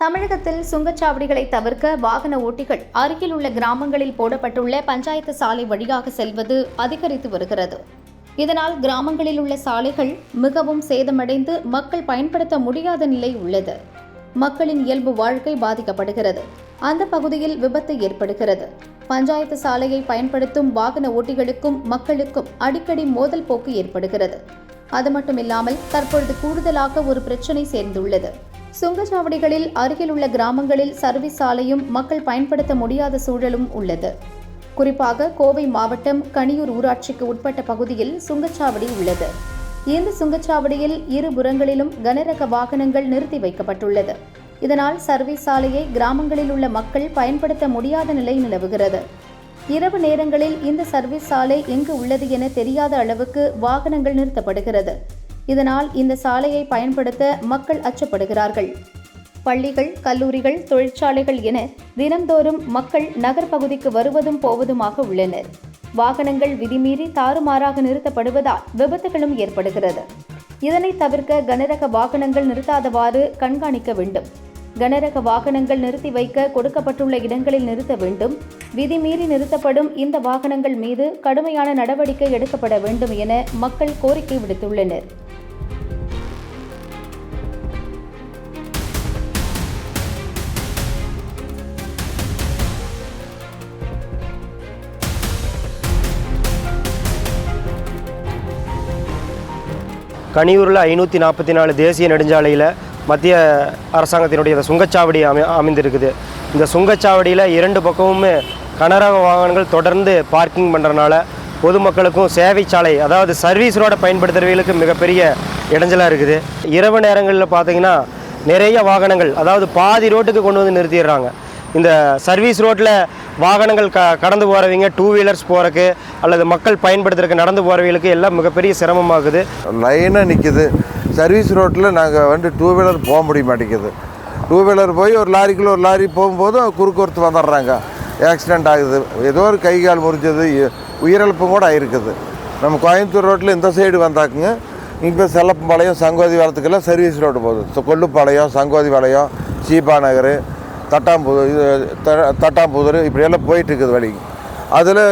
தமிழகத்தில் சுங்கச்சாவடிகளை தவிர்க்க வாகன ஓட்டிகள் அருகில் உள்ள கிராமங்களில் போடப்பட்டுள்ள பஞ்சாயத்து சாலை வழியாக செல்வது அதிகரித்து வருகிறது. இதனால் கிராமங்களில் உள்ள சாலைகள் மிகவும் சேதமடைந்து மக்கள் பயன்படுத்த முடியாத நிலை உள்ளது. மக்களின் இயல்பு வாழ்க்கை பாதிக்கப்படுகிறது. அந்த பகுதியில் விபத்து ஏற்படுகிறது. பஞ்சாயத்து சாலையை பயன்படுத்தும் வாகன ஓட்டிகளுக்கும் மக்களுக்கும் அடிக்கடி மோதல் போக்கு ஏற்படுகிறது. அது மட்டுமில்லாமல் தற்பொழுது கூடுதலாக ஒரு பிரச்சினை சேர்ந்துள்ளது. சுங்கச்சாவடிகளில் அருகில் உள்ள கிராமங்களில் சர்வீஸ் சாலையும் மக்கள் பயன்படுத்த முடியாத சூழலும் உள்ளது. குறிப்பாக கோவை மாவட்டம் கனியூர் ஊராட்சிக்கு உட்பட்ட பகுதியில் சுங்கச்சாவடி உள்ளது. இந்த சுங்கச்சாவடியில் இருபுறங்களிலும் கனரக வாகனங்கள் நிறுத்தி வைக்கப்பட்டுள்ளது. இதனால் சர்வீஸ் சாலையை கிராமங்களில் உள்ள மக்கள் பயன்படுத்த முடியாத நிலை நிலவுகிறது. இரவு நேரங்களில் இந்த சர்வீஸ் சாலை எங்கு உள்ளது என தெரியாத அளவுக்கு வாகனங்கள் நிறுத்தப்படுகிறது. இதனால் இந்த சாலையை பயன்படுத்த மக்கள் அச்சப்படுகிறார்கள். பள்ளிகள் கல்லூரிகள் தொழிற்சாலைகள் என தினந்தோறும் மக்கள் நகர்ப்பகுதிக்கு வருவதும் போவதுமாக உள்ளனர். வாகனங்கள் விதிமீறி தாறுமாறாக நிறுத்தப்படுவதால் விபத்துகளும் ஏற்படுகிறது. இதனை தவிர்க்க கனரக வாகனங்கள் நிறுத்தாதவாறு கண்காணிக்க வேண்டும். கனரக வாகனங்கள் நிறுத்தி வைக்க கொடுக்கப்பட்டுள்ள இடங்களில் நிறுத்த வேண்டும். விதிமீறி நிறுத்தப்படும் இந்த வாகனங்கள் மீது கடுமையான நடவடிக்கை எடுக்கப்பட வேண்டும் என மக்கள் கோரிக்கை விடுத்துள்ளனர். கனியூரில் ஐநூற்றி நாற்பத்தி நாலு தேசிய நெடுஞ்சாலையில் மத்திய அரசாங்கத்தினுடைய இந்த சுங்கச்சாவடி அமை அமைந்திருக்குது. இந்த சுங்கச்சாவடியில் இரண்டு பக்கமுமே கனரக வாகனங்கள் தொடர்ந்து பார்க்கிங் பண்ணுறனால பொதுமக்களுக்கும் சேவை சாலை அதாவது சர்வீஸ் ரோடை பயன்படுத்துகிறவர்களுக்கு மிகப்பெரிய இடைஞ்சலாக இருக்குது. இரவு நேரங்களில் பார்த்தீங்கன்னா நிறைய வாகனங்கள் அதாவது பாதி ரோட்டுக்கு கொண்டு வந்து நிறுத்திடுறாங்க. இந்த சர்வீஸ் ரோட்டில் வாகனங்கள் க கடந்து போகிறவங்க டூ வீலர்ஸ் போகிறக்கு அல்லது மக்கள் பயன்படுத்துறதுக்கு நடந்து போகிறவங்களுக்கு எல்லாம் மிகப்பெரிய சிரமமாகுது. லைனாக நிற்கிது சர்வீஸ் ரோட்டில் நாங்கள் வந்து டூ வீலர் போக முடிய மாட்டேங்குது. டூ வீலர் போய் ஒரு லாரிக்குள்ள ஒரு லாரி போகும்போது குறுக்கு ஒருத்து வந்துடுறாங்க. ஆக்சிடெண்ட் ஆகுது. ஏதோ ஒரு கை கால் முறிஞ்சது. உயிரிழப்பு உயிரிழப்பும் கூட ஆயிருக்குது. நம்ம கோயம்புத்தூர் ரோட்டில் இந்த சைடு வந்தாக்குங்க. இப்போ செல்லப்பாளையம் சங்கோதி வாரத்துக்கெல்லாம் சர்வீஸ் ரோடு போகுது. கொல்லுப்பாளையம் சங்கோதி பாளையம் சீபா நகர் தட்டாம்புதூர் இது த- தட்டாம்புதூர் இப்படியெல்லாம் போயிட்டுருக்குது வழி. அதில்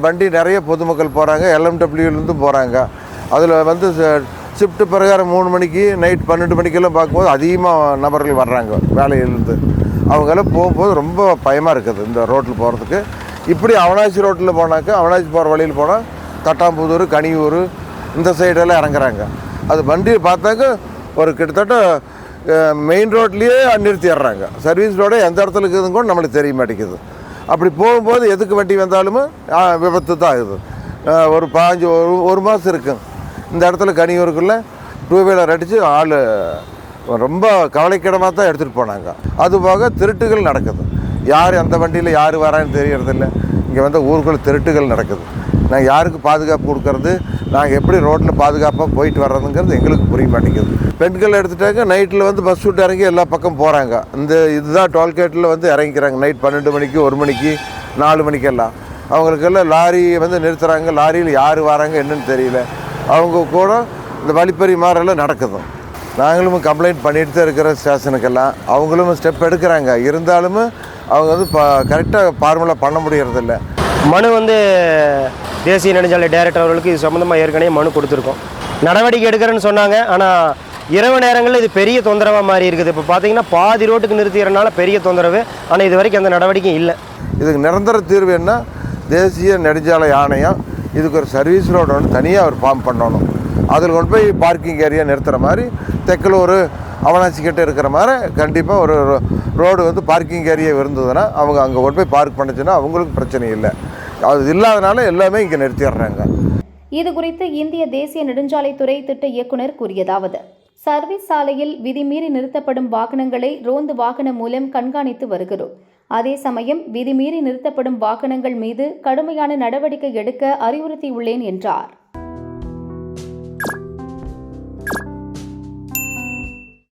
வண்டி நிறைய பொதுமக்கள் போகிறாங்க எல்எம்டபிள்யூலேருந்து போகிறாங்க அதில் வந்து ஷிஃப்ட் பிரகாரம் மூணு மணிக்கு நைட் பன்னெண்டு மணிக்கெல்லாம் பார்க்கும்போது அதிகமாக நபர்கள் வர்றாங்க வேலையிலேருந்து. அவங்கெல்லாம் போகும்போது ரொம்ப பயமாக இருக்குது இந்த ரோட்டில் போகிறதுக்கு இப்படி அவனாசி ரோட்டில் போனாக்கா அவனாசி போகிற வழியில் போனால் தட்டாம்புதூர் கனியூர் இந்த சைடெல்லாம் இறங்குறாங்க. அது வண்டியை பார்த்தாக்க ஒரு கிட்டத்தட்ட மெயின் ரோட்லேயே நிறுத்திடுறாங்க சர்வீஸ் ரோடே எந்த இடத்துல இருக்குதுன்னு கூட நம்மளுக்கு தெரிய மாட்டேங்குது. அப்படி போகும்போது எதுக்கு வண்டி வந்தாலும் விபத்து தான் ஆகுது ஒரு பாஞ்சு ஒரு ஒரு மாதம் இருக்கும் இந்த இடத்துல கனியூருக்குள்ளே டூ வீலர் அடித்து ஆள் ரொம்ப கவலைக்கிடமாக தான் எடுத்துகிட்டு போனாங்க. அதுபோக திருட்டுகள் நடக்குது. யார் அந்த வண்டியில் யார் வரான்னு தெரியறதில்ல. இங்கே வந்து ஊருக்குள்ளே திருட்டுகள் நடக்குது. நாங்கள் யாருக்கு பாதுகாப்பு கொடுக்கறது நாங்கள் எப்படி ரோட்டில் பாதுகாப்பாக போயிட்டு வர்றதுங்கிறது எங்களுக்கு புரிய மாட்டேங்குது. பெண்கள் எடுத்துட்டாங்க நைட்டில் வந்து பஸ் விட்டு இறங்கி எல்லா பக்கம் போகிறாங்க இந்த இதுதான் டோல்கேட்டில் வந்து இறங்கிக்கிறாங்க. நைட் பன்னெண்டு மணிக்கு ஒரு மணிக்கு நாலு மணிக்கெல்லாம். அவங்களுக்கெல்லாம் லாரி வந்து நிறுத்துகிறாங்க லாரியில் யார் வராங்க என்னன்னு தெரியல. அவங்க கூட இந்த வழிப்பறி மாறெல்லாம் நடக்குது. நாங்களும் கம்ப்ளைண்ட் பண்ணிட்டு தான் இருக்கிற ஸ்டேஷனுக்கெல்லாம் அவங்களும் ஸ்டெப் எடுக்கிறாங்க. இருந்தாலும் அவங்க வந்து ப கரெக்டாக ஃபார்முலா பண்ண முடியறதில்ல. மனு வந்து தேசிய நெடுஞ்சாலை டைரக்டர் அவர்களுக்கு இது சம்மந்தமாக ஏற்கனவே மனு கொடுத்துருக்கோம். நடவடிக்கை எடுக்கிறேன்னு சொன்னாங்க. ஆனால் இரவு நேரங்களில் இது பெரிய தொந்தரவாக மாறி இருக்குது. இப்போ பார்த்தீங்கன்னா பாதி ரோட்டுக்கு நிறுத்திறனால பெரிய தொந்தரவு. ஆனால் இது வரைக்கும் எந்த நடவடிக்கையும் இல்லை. இதுக்கு நிரந்தர தீர்வு என்ன? தேசிய நெடுஞ்சாலை ஆணையம் இதுக்கு ஒரு சர்வீஸ் ரோடு ஒன்று தனியாக ஒரு ஃபார்ம் பண்ணணும். அதில் கொண்டு போய் பார்க்கிங் ஏரியா நிறுத்துகிற மாதிரி தெக்கலூர் ஒரு அவனாச்சிக்கிட்ட இருக்கிற மாதிரி கண்டிப்பாக ஒரு ரோடு வந்து பார்க்கிங் ஏரியா இருந்ததுன்னா அவங்க அங்கே கொண்டு போய் பார்க் பண்ணுச்சுன்னா அவங்களுக்கு பிரச்சனை இல்லை. அது இல்லாதனால எல்லாமே இங்கே நிறுத்திடுறாங்க. இது குறித்து இந்திய தேசிய நெடுஞ்சாலைத்துறை திட்ட இயக்குனர் கூறியதாவது சர்வீஸ் சாலையில் விதிமீறி நிறுத்தப்படும் வாகனங்களை ரோந்து வாகனம் மூலம் கண்காணித்து வருகிறோம். அதே சமயம் விதிமீறி நிறுத்தப்படும் வாகனங்கள் மீது கடுமையான நடவடிக்கை எடுக்க அறிவுறுத்தியுள்ளேன் என்றார்.